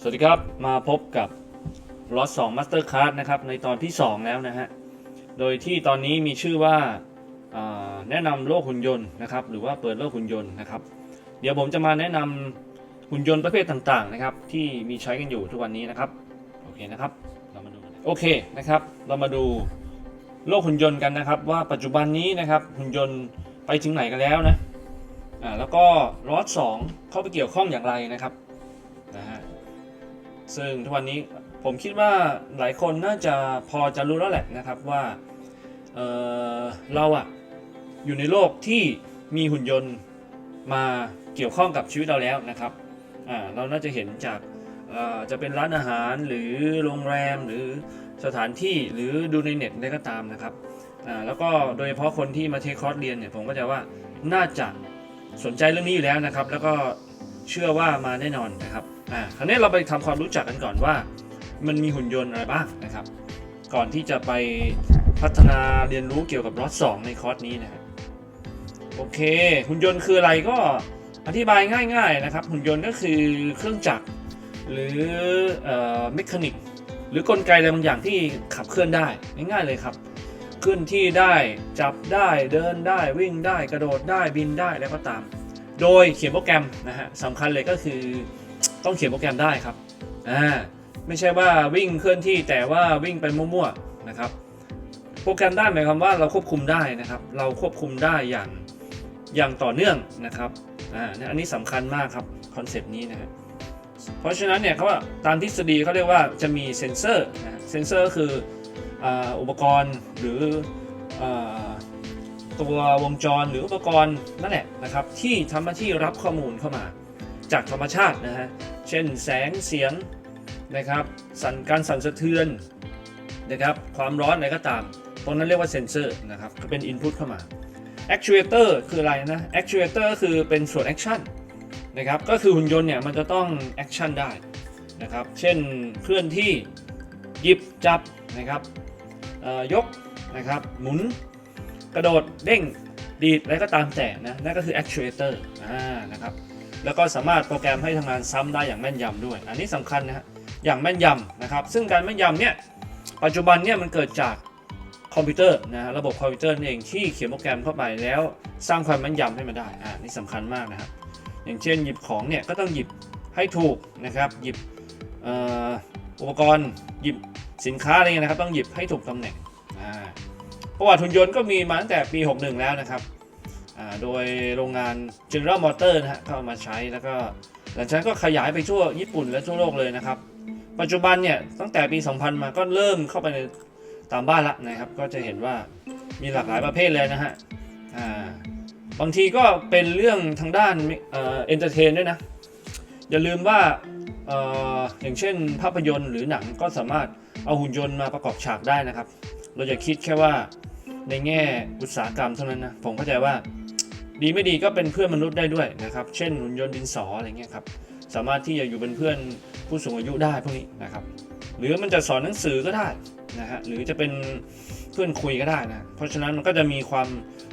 สวัสดีครับ มาพบกับ l o t 2 Master Card นะครับในตอนที่ 2 แล้วนะฮะ โดยที่ตอนนี้มีชื่อว่าาแนะนำโลกหุ่นยนต์นะครับหรือว่าเปิดโลกหุ่นยนต์นะครับ เดี๋ยวผมจะมาแนะนำหุ่นยนต์ประเภทต่างๆนะครับที่มีใช้กันอยู่ทุกวันนี้นะครับโอเคนะครับเรามาดูโอเคนะครับเรามาดูโลกหุ่นยนต์กันนะครับว่าปัจจุบันนี้นะครับหุ่นยนต์ไปถึงไหนกันแล้วนะอ่าแล้วก็รอดสองเข้าไปเกี่ยวข้องอย่างไรนะครับ ซึ่งทุกวันนี้ผมคิดว่าหลายคนน่าจะพอจะรู้แล้วแหละนะครับว่าเเราอะอยู่ในโลกที่มีหุ่นยนต์มาเกี่ยวข้องกับชีวิตเราแล้วนะครับเราน่าจะเห็นจากจะเป็นร้านอาหารหรือโรงแรมหรือสถานที่หรือดูในเน็ตได้ก็ตามนะครับแล้วก็โดยเฉพาะคนที่มาเทคคอร์สเรียนเนี่ยผมก็จะว่าน่าจะสนใจเรื่องนี้อยู่แล้วนะครับ แล้วก็เชื่อว่ามาแน่นอนนะครับ อ่าคราวนี้เราไปทำความรู้จักกันก่อนว่า มันมีหุ่นยนต์อะไรบ้างนะครับ ก่อนที่จะไปพัฒนาเรียนรู้เกี่ยวกับรอดสองในคอร์สนี้นะครับโอเค หุ่นยนต์คืออะไรก็อธิบายง่าย ๆนะครับ หุ่นยนต์ก็คือเครื่องจักรหรือเอ่อเมคานิกหรือกลไกอะไรบางอย่างที่ขับเคลื่อนได้ง่ายๆเลยครับเคลื่อนที่ได้จับได้เดินได้วิ่งได้กระโดดได้บินได้แล้วก็ตาม โดยเขียนโปรแกรมนะฮะสำคัญเลยก็คือ ต้องเขียนโปรแกรมได้ครับอ่าไม่ใช่ว่าวิ่งเคลื่อนที่แต่ว่าวิ่งไปมั่วๆนะครับ โปรแกรมได้หมายความว่าเราควบคุมได้นะครับ เราควบคุมได้อย่างอย่างต่อเนื่องนะครับอ่าอันนี้สำคัญมากครับคอนเซปต์นี้นะฮะเพราะฉะนั้นเนี่ยเขาตามทฤษฎีเขาเรียกว่าจะมีเซนเซอร์นะเซนเซอร์ก็คืออุปกรณ์หรืออตัววงจรหรืออุปกรณ์นั่นแหละนะครับที่ทำหน้าที่รับข้อมูลเข้ามา จากธรรมชาตินะฮะ เช่นแสงเสียงนะครับ สั่นการสั่นสะเทือนนะครับ ความร้อนอะไรก็ตาม ตรงนั้นเรียกว่าเซนเซอร์นะครับ ก็เป็น Input เข้ามา Actuator คืออะไรนะ Actuator คือเป็นส่วน Action นนะครับ ก็คือหุ่นยนต์เนี่ยมันจะต้อง Action ได้นะครับ เช่นเคลื่อนที่หยิบจับนะครับยกนะครับหมุนกระโดดเด้งดีดอะไรก็ตามแต่นะนั่นก็คือ Actuator อนะครับ แล้วก็สามารถโปรแกรมให้ทำงานซ้ำได้อย่างแม่นยำด้วย อันนี้สำคัญนะฮะอย่างแม่นยำนะครับ ซึ่งการแม่นยำเนี่ยปัจจุบันเนี่ยมันเกิดจากคอมพิวเตอร์นะระบบคอมพิวเตอร์นั่นเองที่เขียนโปรแกรมเข้าไปแล้วสร้างความแม่นยำให้มันได้อ่านี่สำคัญมากนะครับ อย่างเช่นหยิบของเนี่ยก็ต้องหยิบให้ถูกนะครับ หยิบอุปกรณ์หยิบสินค้าอะไรเงี้ยนะครับ ต้องหยิบให้ถูกตำแหน่งประวัติหุ่นยนต์ก็มีมาตั้งแต่ปี 61 แล้วนะครับ โดยโรงงาน General Motor นะฮะเข้ามาใช้แล้วก็หลังจากนั้นก็ขยายไปทั่วญี่ปุ่นและทั่วโลกเลยนะครับ ปัจจุบันเนี่ยตั้งแต่ปี 2000 มาก็เริ่มเข้าไปในตามบ้านละนะครับ ก็จะเห็นว่ามีหลากหลายประเภทเลยนะฮะบางทีก็เป็นเรื่องทางด้านเอ่อเอนเตอร์เทนด้วยนะ อย่าลืมว่าอออย่างเช่นภาพยนตร์หรือหนังก็สามารถเอาหุ่นยนต์มาประกอบฉากได้นะครับ เราจะคิดแค่ว่าในแง่อุตสาหกรรมเท่านั้นนะ ผมเข้าใจว่า ดีไม่ดีก็เป็นเพื่อนมนุษย์ได้ด้วยนะครับ เช่นหุ่นยนต์ดินสออะไรเงี้ยครับ สามารถที่จะอยู่เป็นเพื่อนผู้สูงอายุได้พวกนี้นะครับ หรือมันจะสอนหนังสือก็ได้นะฮะ หรือจะเป็นเพื่อนคุยก็ได้นะ เพราะฉะนั้นมันก็จะมีความ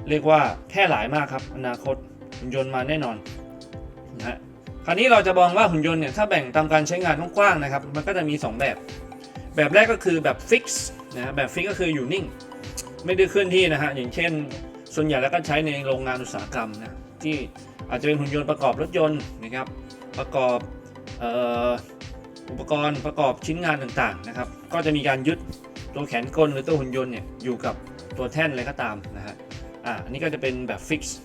เรียกว่าแพร่หลายมากครับ อนาคตหุ่นยนต์มาแน่นอนนะฮะ คราวนี้เราจะมองว่าหุ่นยนต์เนี่ยถ้าแบ่งตามการใช้งานกว้างๆนะครับ มันก็จะมี 2 แบบ แบบแรกก็คือแบบฟิกซ์นะฮะแบบฟิกก็คืออยู่นิ่ง ไม่ได้เคลื่อนที่นะฮะ อย่างเช่น ส่วนใหญ่แล้วก็ใช้ในโรงงานอุตสาหกรรมนะที่อาจจะเป็นหุ่นยนต์ประกอบรถยนต์นะครับประกอบอุปกรณ์ประกอบชิ้นงานต่างๆนะครับ ก็จะมีการยึดตัวแขนกลหรือตัวหุ่นยนต์เนี่ยอยู่กับตัวแท่นอะไรก็ตามนะฮะอ่าอันนี้ก็จะเป็นแบบฟิกซ์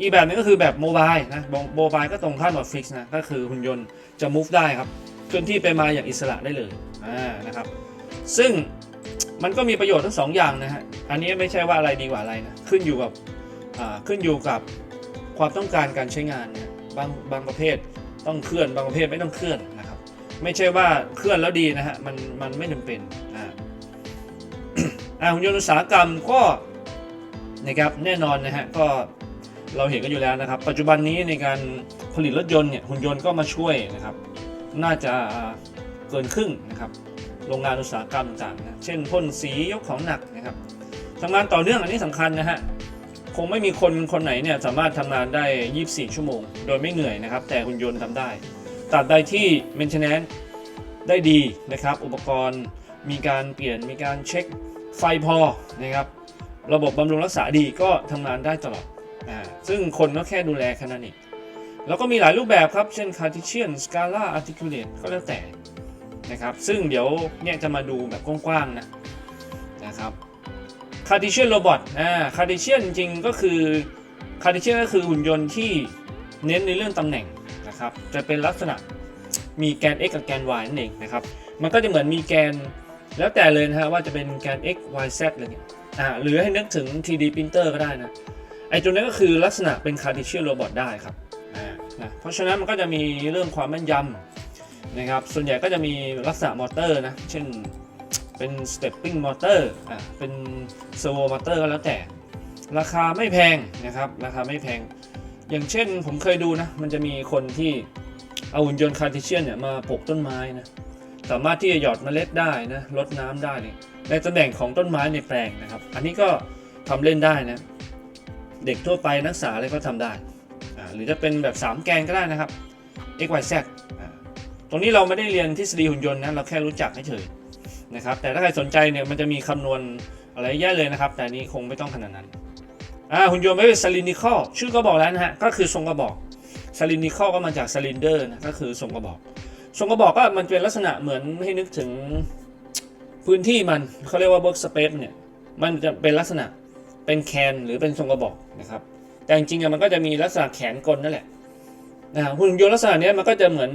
อีกแบบหนึงก็คือแบบโมบายนะโมบายก็ตรงข้ามกับฟิกซ์นะก็คือหุ่นยนต์จะ move ได้ครับเคลื่อนที่ไปมาอย่างอิสระได้เลยอ่านะครับซึ่ง มันก็มีประโยชน์ทั้งสองอย่างนะฮะ อันนี้ไม่ใช่ว่าอะไรดีกว่าอะไรนะ ขึ้นอยู่กับอ่าขึ้นอยู่กับความต้องการการใช้งานนะบางบางประเภทต้องเคลื่อนบางประเภทไม่ต้องเคลื่อนนะครับ ไม่ใช่ว่าเคลื่อนแล้วดีนะฮะ มันมันไม่จำเป็นอ่าอ่าหุ่นยนต์อุตสาหกรรมก็นะครับแน่นอนนะฮะก็เราเห็นกันอยู่แล้วนะครับ ปัจจุบันนี้ในการผลิตรถยนต์เนี่ยหุ่นยนต์ก็มาช่วยนะครับ น่าจะเกินครึ่งนะครับ โรงงานอุตสาหกรรมต่างๆเช่นพ่นสียกของหนักนะครับทำงานต่อเนื่องอันนี้สำคัญนะฮะคงไม่มีคนคนไหนเนี่ยสามารถทำงานได้ 24 ชั่วโมง โดยไม่เหนื่อยนะครับ แต่หุ่นยนต์ทำได้ตราบใดที่ maintenance ได้ดีนะครับ อุปกรณ์มีการเปลี่ยนมีการเช็คไฟพอนะครับ ระบบบำรุงรักษาดีก็ทำงานได้ตลอดอ่าซึ่งคนก็แค่ดูแลแค่นั้นเองแล้วก็มีหลายรูปแบบครับ เช่น Cartesian Scala Articulate ก็แล้วแต่ นะครับ ซึ่งเดี๋ยวเนี่ยจะมาดูแบบกว้างๆนะนะครับ Cartesian Robot อ่า Cartesian จริงก็คือ Cartesian ก็คือหุ่นยนต์ที่เน้นในเรื่องตำแหน่งนะครับ จะเป็นลักษณะมีแกน x กับแกน y นั่นเองนะครับ มันก็จะเหมือนมีแกนแล้วแต่เลยนะฮะว่าจะเป็นแกน x y z อะไรเงี้ยอ่าหรือให้นึกถึง 3D printer ก็ได้นะไอ้ตัวนี้ก็คือลักษณะเป็น Cartesian Robot ได้ครับนะเพราะฉะนั้นมันก็จะมีเรื่องความแม่นยำ นะครับ ส่วนใหญ่ก็จะมีลักษณะมอเตอร์นะ เช่นเป็น stepping motor อ่าเป็น servo motor ก็แล้วแต่ ราคาไม่แพงนะครับ ราคาไม่แพง อย่างเช่นผมเคยดูนะ มันจะมีคนที่เอาหุ่นยนต์ Cartesian เนี่ยมาปลูกต้นไม้นะ สามารถที่จะหยอดเมล็ดได้นะรดน้ำได้เนี่ยในตำแหน่งของต้นไม้ในแปลงนะครับ อันนี้ก็ทำเล่นได้นะ เด็กทั่วไปนักศึกษาอะไรก็ทำได้อ่าหรือจะเป็นแบบ 3 แกนก็ได้นะครับ x y z อ่า รงนี้เราไม่ได้เรียนทฤษฎีหุ่นยนต์นะเราแค่รู้จักเฉยๆนะครับ แต่ถ้าใครสนใจเนี่ยมันจะมีคำนวณอะไรเยอะเลยนะครับ แต่นี้คงไม่ต้องขนาดนั้นอ่าหุ่นยนต์ไม่เป็นซาลินิคอลชื่อก็บอกแล้วนะฮะก็คือทรงกระบอกซาลินิคอลก็มาจากซาลินเดอร์นะก็คือทรงกระบอกทรงกระบอกก็มันเป็นลักษณะเหมือนให้นึกถึงพื้นที่มันเขาเรียกว่า work space เนี่ยมันจะเป็นลักษณะเป็นแคนหรือเป็นทรงกระบอกนะครับ แต่จริงๆมันก็จะมีลักษณะแขนกลนั่นแหละนะฮะหุ่นยนต์ลักษณะนี้มันก็จะเหมือน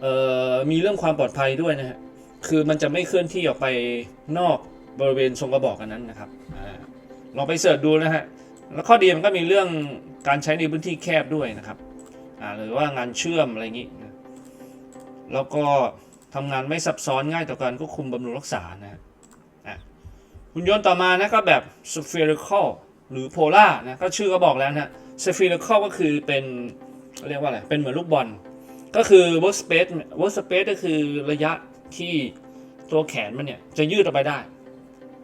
เอ่อมีเรื่องความปลอดภัยด้วยนะฮะคือมันจะไม่เคลื่อนที่ออกไปนอกบริเวณทรงกระบอกอันนั้นนะครับอลองไปเสิร์ชดูนะฮะแล้วข้อดีมันก็มีเรื่องการใช้ในพื้นที่แคบด้วยนะครับหรือว่างานเชื่อมอะไรอย่างนี้นะแล้วก็ทำงานไม่ซับซ้อนง่ายต่อการควบคุมบำรุงรักษานะฮะหุ่นยนต์ต่อมานะก็แบบ spherical หรือ polar นะก็ชื่อก็บอกแล้วนะ spherical ก็คือเป็นเรียกว่าอะไรเป็นเหมือนลูกบอล ก็คือ workspace workspace ก็คือระยะที่ตัวแขนมันเนี่ย จะยืดออกไปได้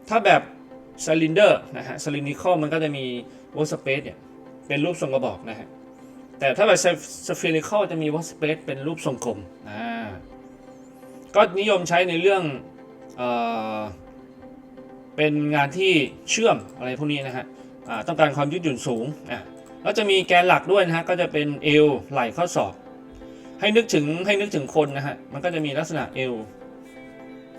ถ้าแบบ cylinder นะฮะ cylindrical มันก็จะมี workspace เนี่ย เป็นรูปทรงกระบอกนะฮะ แต่ถ้าแบบ spherical จะมี workspace เป็นรูปทรงกลมอ่าก็นิยมใช้ในเรื่องเออเป็นงานที่เชื่อมอะไรพวกนี้นะฮะอ่าต้องการความยืดหยุ่นสูงอะแล้วจะมีแกนหลักด้วยนะฮะก็จะเป็นเอวไหล่ข้อศอก ให้นึกถึงให้นึกถึงคนนะฮะ มันก็จะมีลักษณะเอว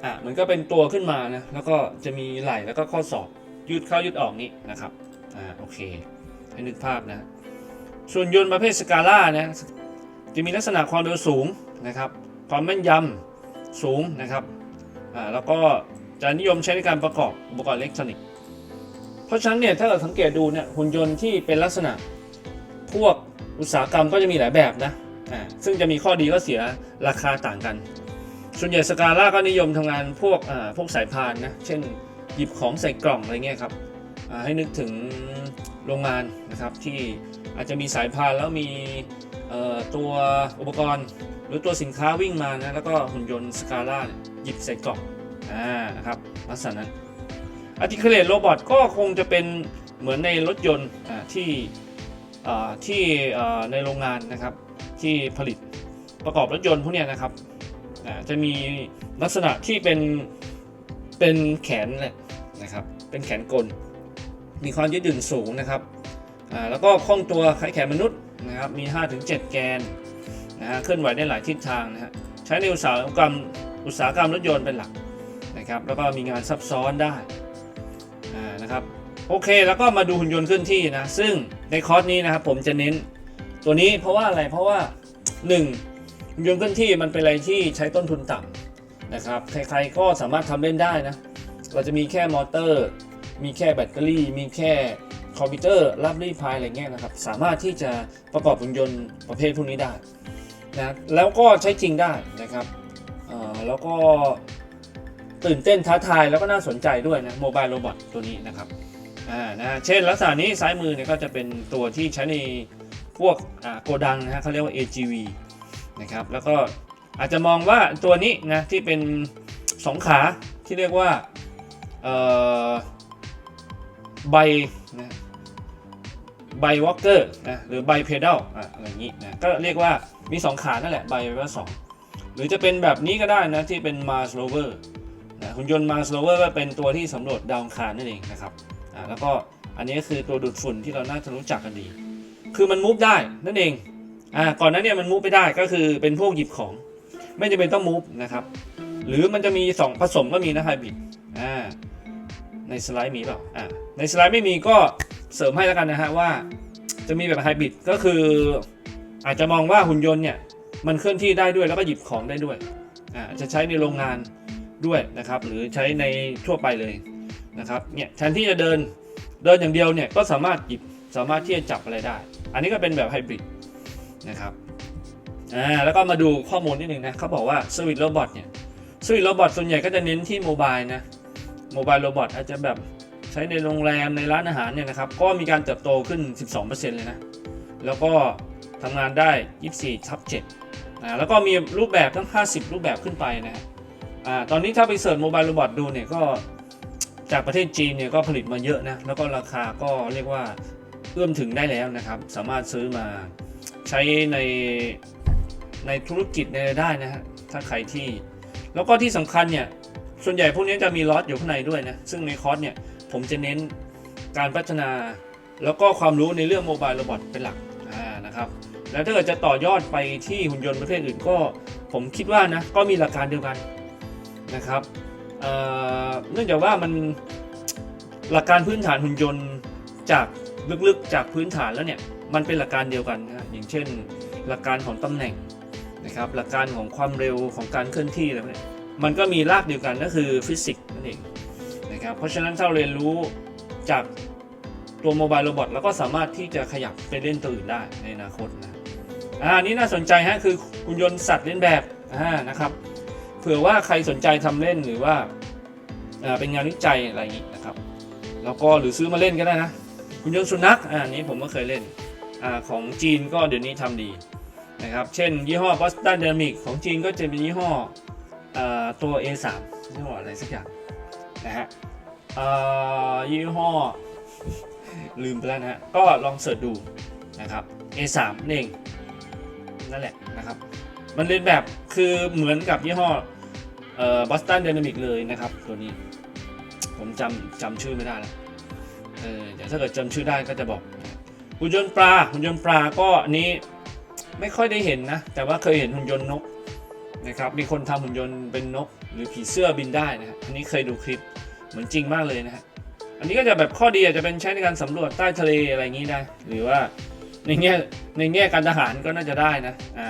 อะมันก็เป็นตัวขึ้นมานะ แล้วก็จะมีไหล่แล้วก็ข้อศอกยืดเข้ายืดออกนี้นะครับ อ่าโอเค ให้นึกภาพนะ ส่วนยนต์ประเภทสกาล่านะ จะมีลักษณะความเร็วสูงนะครับ ความแม่นยำสูงนะครับ อ่าแล้วก็จะนิยมใช้ในการประกอบอุปกรณ์อิเล็กทรอนิกส์ เพราะฉะนั้นเนี่ยถ้าเราสังเกตดูเนี่ยหุ่นยนต์ที่เป็นลักษณะพวกอุตสาหกรรมก็จะมีหลายแบบนะ ซึ่งจะมีข้อดีก็เสียราคาต่างกัน ส่วนใหญ่สกาล่าก็นิยมทำงานพวกพวกสายพานนะ เช่นหยิบของใส่กล่องอะไรเงี้ยครับให้นึกถึงโรงงานนะครับที่อาจจะมีสายพานแล้วมีตัวอุปกรณ์ หรือตัวสินค้าวิ่งมานะแล้วก็หุ่นยนต์สกาล่าหยิบใส่กล่องอ่านะครับลักษณะนั้นอาร์ติเคเลตโรบอทก็คงจะเป็นเหมือนในรถยนต์ที่ที่ในโรงงานนะครับ ที่ผลิตประกอบรถยนต์พวกนี้นะครับจะมีลักษณะที่เป็นเป็นแขนนะครับ เป็นแขนกล มีความยืดหยุ่นสูงนะครับแล้วก็คล่องตัวคล้ายแขนมนุษย์นะครับ มี 5-7 แกนนะฮะเคลื่อนไหวได้หลายทิศทางนะฮะใช้ในอุตสาหกรรมอุตสาหกรรมรถยนต์เป็นหลักนะครับแล้วก็มีงานซับซ้อนได้นะครับโอเคแล้วก็มาดูหุ่นยนต์เคลื่อนที่นะซึ่งในคอร์สนี้นะครับผมจะเน้น ตัวนี้เพราะว่าอะไรเพราะว่า 1. หุ่นยนต์เคลื่อนที่มันเป็นอะไรที่ใช้ต้นทุนต่ำนะครับใครๆก็สามารถทำเล่นได้นะเราจะมีแค่มอเตอร์ มีแค่แบตเตอรี่ มีแค่คอมพิวเตอร์รับรีพายอะไรเงี้ยนะครับสามารถที่จะประกอบหุ่นยนต์ประเภทพวกนี้ได้นะแล้วก็ใช้จริงได้นะครับแล้วก็ตื่นเต้นท้าทายแล้วก็น่าสนใจด้วยนะโมบายโรบอทตัวนี้นะครับอ่านะเช่นลักษณะนี้ซ้ายมือเนี่ยก็จะเป็นตัวที่ใช้ใน พวกโกดังนะฮะเขาเรียกว่า AGV นะครับแล้วก็อาจจะมองว่าตัวนี้นะที่เป็นสองขาที่เรียกว่าใบนะไบวอลเกอร์นะหรือไบเพดลอะไรอย่างนี้นะก็เรียกว่ามี 2 ขานั่นแหละไบว่าสองหรือจะเป็นแบบนี้ก็ได้นะที่เป็น Mars Rover นะหุ่นยนต์ Mars Rover ก็เป็นตัวที่สำรวจดาวอังคารนั่นเองนะครับแล้วก็อันนี้ก็คือตัวดูดฝุ่นที่เราน่าจะรู้จักกันดี คือมันมูฟได้นั่นเองอ่าก่อนหนั้นเนี่ยมันมูฟไม่ได้ก็คือเป็นพวกหยิบของ ไม่จำเป็นต้องมูฟนะครับ หรือมันจะมีสองผสมก็มีนะไฮบริดอ่าในสไลด์มีเปล่าอ่าในสไลด์ไม่มีก็เสริมให้แล้วกันนะฮะว่า จะมีแบบไฮบริดก็คือ อาจจะมองว่าหุ่นยนต์เนี่ยมันเคลื่อนที่ได้ด้วยแล้วก็หยิบของได้ด้วยอ่าจะใช้ในโรงงานด้วยนะครับ หรือใช้ในทั่วไปเลยนะครับเนี่ยแทนที่จะเดินเดินอย่างเดียวเนี่ยก็สามารถหยิบสามารถที่จะจับอะไรได้ อันนี้ก็เป็นแบบไฮบริดนะครับอ่าแล้วก็มาดูข้อมูลนิดนึงนะเขาบอกว่าสวิตโรบอทเนี่ยสวิตโรบอทส่วนใหญ่ก็จะเน้นที่โมบายนะโมบายโรบอทอาจจะแบบใช้ในโรงแรมในร้านอาหารเนี่ยนะครับ ก็มีการเติบโตขึ้น 12%เลยนะ แล้วก็ทำงานได้ 24ทับ7อ่าแล้วก็มีรูปแบบทั้ง 50 รูปแบบขึ้นไปนะฮะอ่าตอนนี้ถ้าไปเสิร์ชโมบายโรบอทดูเนี่ยก็จากประเทศจีนเนี่ยก็ผลิตมาเยอะนะ แล้วก็ราคาก็เรียกว่า เอื้อมถึงได้แล้วนะครับ สามารถซื้อมาใช้ในในธุรกิจในรายได้นะฮะถ้าใครที่ แล้วก็ที่สำคัญเนี่ยส่วนใหญ่พวกนี้จะมีลอตอยู่ข้างในด้วยนะ ซึ่งในคอร์สเนี่ยผมจะเน้นการพัฒนา แล้วก็ความรู้ในเรื่องโมบายโรบอทเป็นหลักนะครับ แล้วถ้าเกิดจะต่อยอดไปที่หุ่นยนต์ประเภทอื่นก็ ผมคิดว่านะก็มีหลักการเดียวกันนะครับเนื่องจากว่ามันหลักการพื้นฐานหุ่นยนต์จาก ลึกๆจากพื้นฐานแล้วเนี่ยมันเป็นหลักการเดียวกันนะอย่างเช่น หลักการของตำแหน่งนะครับหลักการของความเร็วของการเคลื่อนที่อะไรพวกเนี้ยมันก็มีรากเดียวกันก็คือฟิสิกส์นั่นเองนะครับเพราะฉะนั้นถ้าเราเรียนรู้จากตัวโมบายโรบอทแล้วก็สามารถที่จะขยับไปเล่นตัวอื่นได้ในอนาคตนะอ่านี้น่าสนใจฮะคือหุ่นยนต์สัตว์เล่นแบบอ่านะครับเผื่อว่าใครสนใจทำเล่นหรือว่าอ่าเป็นงานวิจัยอะไรอย่างนี้นะครับแล้วก็หรือซื้อมาเล่นก็ได้นะ หุ่นยนต์สุนัขอ่าอันนี้ผมก็เคยเล่นอ่าของจีนก็เดี๋ยวนี้ทำดีนะครับ เช่น ยี่ห้อ Boston Dynamic ของจีนก็จะเป็นยี่ห้ออ่าตัว A3 ยี่ห้ออะไรสักอย่างนะฮะอ่ายี่ห้อลืมไปแล้วนะฮะก็ลองเสิร์ชดูนะครับ A3 นั่นเองนั่นแหละนะครับ มันเรียนแบบคือเหมือนกับยี่ห้อเอ่อ Boston Dynamic เลยนะครับ ตัวนี้ ผมจำจำชื่อไม่ได้แล้ว เออเดี๋ยวถ้าเกิดจำชื่อได้ก็จะบอกหุ่นยนต์ปลาหุ่นยนต์ปลาก็อันนี้ไม่ค่อยได้เห็นนะ แต่ว่าเคยเห็นหุ่นยนต์นกนะครับมีคนทำหุ่นยนต์เป็นนก หรือผีเสื้อบินได้นะอันนี้เคยดูคลิปเหมือนจริงมากเลยนะฮะอันนี้ก็จะแบบข้อดีอาจจะเป็นใช้ในการสำรวจใต้ทะเลอะไรอย่างนี้ได้หรือว่าในแง่ในแง่การทหารก็น่าจะได้นะอ่า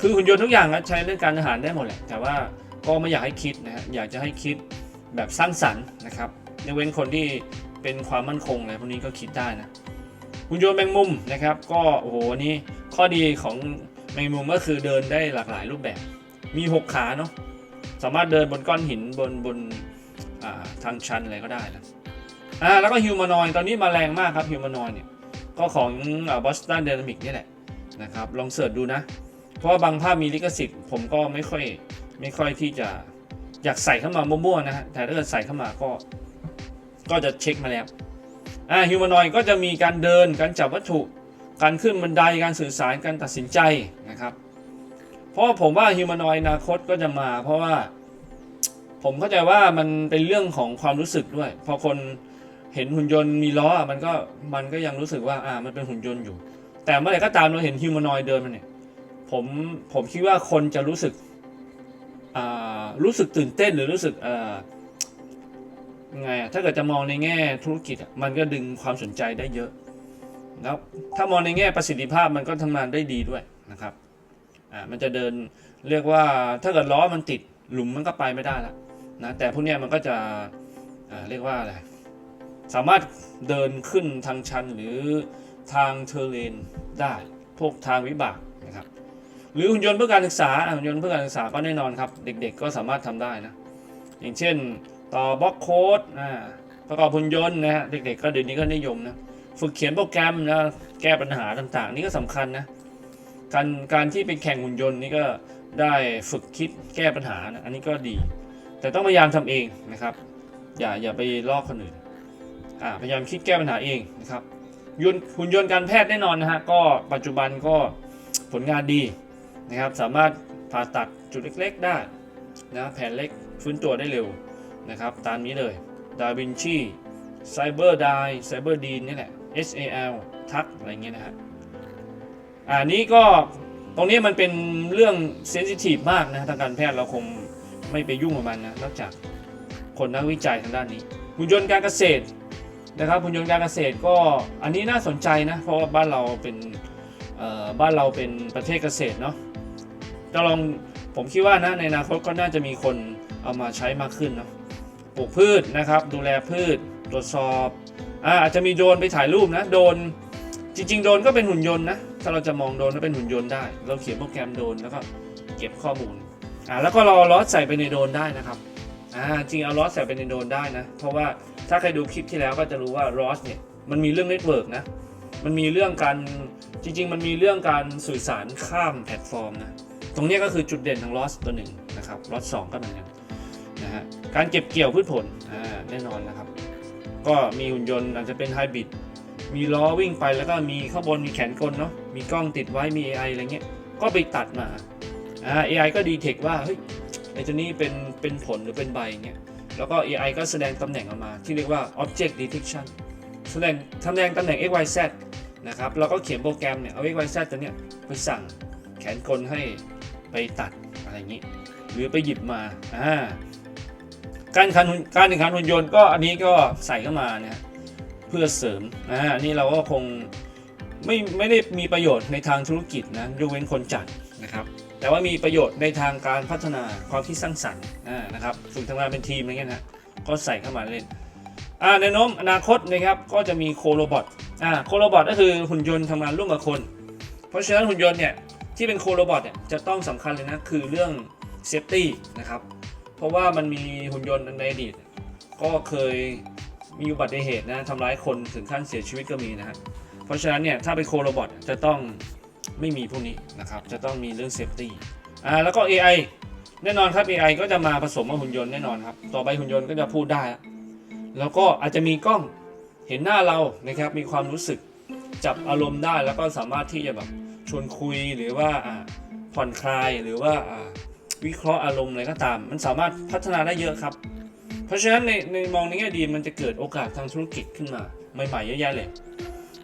คือหุ่นยนต์ทุกอย่างก็ใช้เรื่องการทหารได้หมดแหละแต่ว่าก็ไม่อยากให้คิดนะฮะอยากจะให้คิดแบบสร้างสรรค์นะครับยกเว้นคนที่ เป็นความมั่นคงอะไรพวกนี้ก็คิดได้นะหุ่นยนต์แมงมุมนะครับ ก็โอ้โหนี้ข้อดีของแมงมุมก็คือเดินได้หลากหลายรูปแบบ มีหกขาเนาะสามารถเดินบนก้อนหินบนบนาทางชันอะไรก็ได้นะอ่าแล้วก็ฮิวมานอยตอนนี้มาแรงมากครับฮิวมานอยเนี่ยก็ของบอสตันเดน a มิกนี่แหละนะครับลองเสิร์ชดูนะ เพราะว่าบางภาพมีลิขสิทธิ์ผมก็ไม่ค่อยไม่ค่อยที่จะอยากใส่เข้ามามั่วๆนะฮะแต่ถ้าเกิดใส่เข้ามาก็ ก็จะเช็คมาแล้วอ่าฮิวแมานอยก็จะมีการเดินการจับวัตถุ การขึ้นบันไดการสื่อสารการตัดสินใจนะครับ เพราะผมว่าฮิวแมานอยอนาคตก็จะมา เพราะว่าผมเข้าใจว่ามันเป็นเรื่องของความรู้สึกด้วย พอคนเห็นหุ่นยนต์มีล้อมันก็มันก็ยังรู้สึกว่าอ่ามันเป็นหุ่นยนต์อยู่ แต่เมื่อไหร่ก็ตามเราเห็นฮิวแมานอยเดินมันเนี่ยผมผมคิดว่าคนจะรู้สึกอ่ารู้สึกตื่นเต้นหรือรู้สึกอ่า ยังไงอะถ้าเกิดจะมองในแง่ธุรกิจมันก็ดึงความสนใจได้เยอะแล้วถ้ามองในแง่ประสิทธิภาพมันก็ทำงานได้ดีด้วยนะครับอ่ามันจะเดินเรียกว่าถ้าเกิดล้อมันติดหลุมมันก็ไปไม่ได้ละนะแต่พวกเนี้ยมันก็จะอ่าเรียกว่าอะไรสามารถเดินขึ้นทางชันหรือทางเทอร์เรนได้ พวกทางวิบากนะครับหรือหุ่นยนต์เพื่อการศึกษาหุ่นยนต์เพื่อการศึกษาก็แน่นอนครับ เด็กๆก็สามารถทำได้นะอย่างเช่น ต่อบล็อกโค้ดอ่าประกอบหุ่นยนต์นะฮะเด็กๆก็เดี๋ยวนี้ก็นิยมนะฝึกเขียนโปรแกรมนะแก้ปัญหาต่างๆ นี่ก็สำคัญนะการการที่ไปแข่งหุ่นยนต์นี่ก็ได้ฝึกคิดแก้ปัญหานะอันนี้ก็ดี แต่ต้องพยายามทำเองนะครับ อย่าอย่าไปลอกคนอื่นอ่าพยายามคิดแก้ปัญหาเองนะครับยนต์หุ่นยนต์การแพทย์แน่นอนนะฮะก็ปัจจุบันก็ผลงานดีนะครับ สามารถผ่าตัดจุดเล็ก ๆ ได้นะแผลเล็กฟื้นตัวได้เร็ว นะครับ ตามนี้เลยดาวินชีไซเบอร์ไดไซเบอร์ดีนนี่แหละ SAL ทักอะไรเงี้ยนะฮะอ่านี้ก็ตรงนี้มันเป็นเรื่องเซนซิทีฟมากนะทางการแพทย์เราคงไม่ไปยุ่งกับมันนะนอกจากคนนักวิจัยทางด้านนี้หุ่นยนต์การเกษตรนะครับหุ่นยนต์การเกษตรก็อันนี้น่าสนใจนะ เพราะว่าบ้านเราเป็นบ้านเราเป็นประเทศเกษตรเนาะจะลองผมคิดว่านะในอนาคตก็น่าจะมีคนเอามาใช้มากขึ้นเนาะ ลูกพืชนะครับ ดูแลพืช ตรวจสอบอาอาจจะมีโดรนไปถ่ายรูปนะโดรนจริง ๆ โดรนก็เป็นหุ่นยนต์นะถ้าเราจะมองโดรนว่าเป็นหุ่นยนต์ได้ เราเขียนโปรแกรมโดรนแล้วก็เก็บข้อมูลอ่าแล้วก็เราเอาล้อใส่ไปในโดรนได้นะครับอ่าจริงเอาล้อใส่ไปในโดรนได้นะ เพราะว่าถ้าใครดูคลิปที่แล้วก็จะรู้ว่า ROS เนี่ยมันมีเรื่องเน็ตเวิร์กนะมันมีเรื่องการจริง ๆ มันมีเรื่องการสื่อสารข้ามแพลตฟอร์มนะตรงนี้ก็คือจุดเด่นของ ROS ตัวหนึ่งนะครับ ROS สองก็เหมือนกัน นะฮะการเก็บเกี่ยวพืชผลแน่นอนนะครับ ก็มีหุ่นยนต์อาจจะเป็นไฮบริดมีล้อวิ่งไปแล้วก็มีข้างบนมีแขนกลเนาะมีกล้องติดไว้มี AI อะไรเงี้ยก็ไปตัดมาอ่า AI ก็ดีเทคว่าเฮ้ยไอ้ตัวนี้เป็นเป็นผลหรือเป็นใบเงี้ยแล้วก็ AI ก็แสดงตำแหน่งออกมา ที่เรียกว่า object detection แสดงตำแสดงตำแหน่ง x y z นะครับเราก็เขียนโปรแกรมเนี่ยเอา x y z ตัวเนี้ยไปสั่งแขนกลให้ไปตัดอะไรอย่างนี้ หรือไปหยิบมาอ่า การแข่งขันการแข่งขันหุ่นยนต์ก็อันนี้ก็ใส่เข้ามาเนี่ยเพื่อเสริมอ่าอันนี้เราก็คงไม่ไม่ได้มีประโยชน์ในทางธุรกิจนะยกเว้นคนจัดนะครับ แต่ว่ามีประโยชน์ในทางการพัฒนาความคิดสร้างสรรค์นะครับฝึกทำงานเป็นทีมอะไรเงี้ยนะก็ใส่เข้ามาเล่นอ่าแนโน้มอนาคตนะครับก็จะมีโคโรบอทอ่าโคโรบอทก็คือหุ่นยนต์ทำงานร่วมกับคน เพราะฉะนั้นหุ่นยนต์เนี่ยที่เป็นโคโรบอทเนี่ยจะต้องสำคัญเลยนะคือเรื่องเซฟตี้นะครับ เพราะว่ามันมีหุ่นยนต์ในอดีตก็เคยมีอุบัติเหตุนะทำร้ายคนถึงขั้นเสียชีวิตก็มีนะฮะเพราะฉะนั้นเนี่ยถ้าเป็นโคโรบอทจะต้องไม่มีพวกนี้นะครับจะต้องมีเรื่องเซฟตี้อ่าแล้วก็ AI แน่นอนครับ AI ก็จะมาผสมกับหุ่นยนต์แน่นอนครับ ต่อไปหุ่นยนต์ก็จะพูดได้ แล้วก็อาจจะมีกล้องเห็นหน้าเรานะครับ มีความรู้สึกจับอารมณ์ได้ แล้วก็สามารถที่จะแบบชวนคุยหรือว่าผ่อนคลายหรือว่า วิเคราะห์อารมณ์อะไรก็ตาม มันสามารถพัฒนาได้เยอะครับ เพราะฉะนั้นในในมองในแง่ดีมันจะเกิดโอกาสทางธุรกิจขึ้นมาใหม่ๆเยอะแยะเลย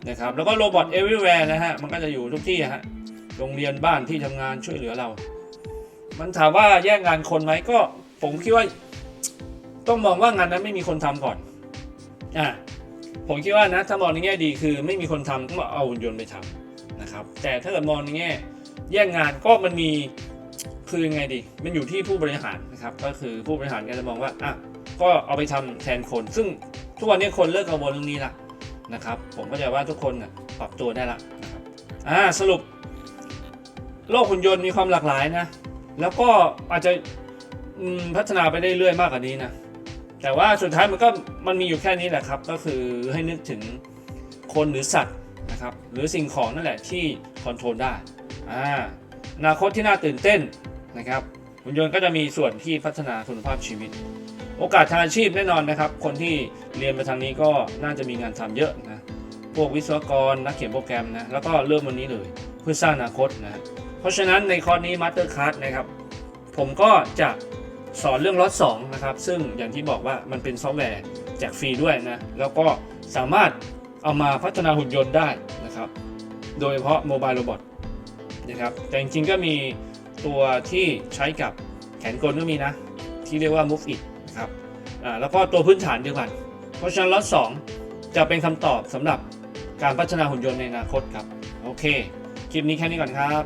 นะครับแล้วก็โรบอท everywhere นะฮะมันก็จะอยู่ทุกที่ฮะโรงเรียนบ้านที่ทำงานช่วยเหลือเรา มันถามว่าแย่งงานคนไหมก็ผมคิดว่า ต้องมองว่างานนั้นไม่มีคนทำก่อนอ่าผมคิดว่านะถ้ามองในแง่ดีคือไม่มีคนทำก็เอาหุ่นยนต์ไปทำนะครับแต่ถ้าเกิดมองในแง่แย่งงานก็มันมี คือยังไงดี มันอยู่ที่ผู้บริหารนะครับ ก็คือผู้บริหารก็จะมองว่า อะ ก็เอาไปทำแทนคน ซึ่งทุกวันนี้คนเลิกกังวลเรื่องนี้ละนะครับ ผมก็จะว่าทุกคนน่ะปรับตัวได้ละนะครับ อ่า สรุป โลกหุ่นยนต์มีความหลากหลายนะ แล้วก็อาจจะพัฒนาไปได้เรื่อยมากกว่านี้นะ แต่ว่าสุดท้ายมันก็มันมีอยู่แค่นี้แหละครับ ก็คือให้นึกถึงคนหรือสัตว์นะครับ หรือสิ่งของนั่นแหละที่คอนโทรลได้ อ่าอนาคตที่น่าตื่นเต้น นะครับหุ่นยนต์ก็จะมีส่วนที่พัฒนาคุณภาพชีวิต โอกาสทางอาชีพแน่นอนนะครับ คนที่เรียนมาทางนี้ก็น่าจะมีงานทำเยอะนะพวกวิศวกรนักเขียนโปรแกรมนะแล้วก็เริ่มวันนี้เลยเพื่อสร้างอนาคตนะเพราะฉะนั้นในคอร์สนี้ Master Class นะครับผมก็จะสอนเรื่องล็อต2นะครับ ซึ่งอย่างที่บอกว่ามันเป็นซอฟต์แวร์แจกฟรีด้วยนะ แล้วก็สามารถเอามาพัฒนาหุ่นยนต์ได้นะครับ โดยเฉพาะโมบายโรบอทนะครับ แต่จริงๆก็มี ตัวที่ใช้กับแขนกลก็มีนะ ที่เรียกว่า Move It นะครับแล้วก็ตัวพื้นฐานเดียวกัน เพราะฉะนั้นล็อต2จะเป็นคำตอบสำหรับการพัฒนาหุ่นยนต์ในอนาคตครับ โอเค คลิปนี้แค่นี้ก่อนครับ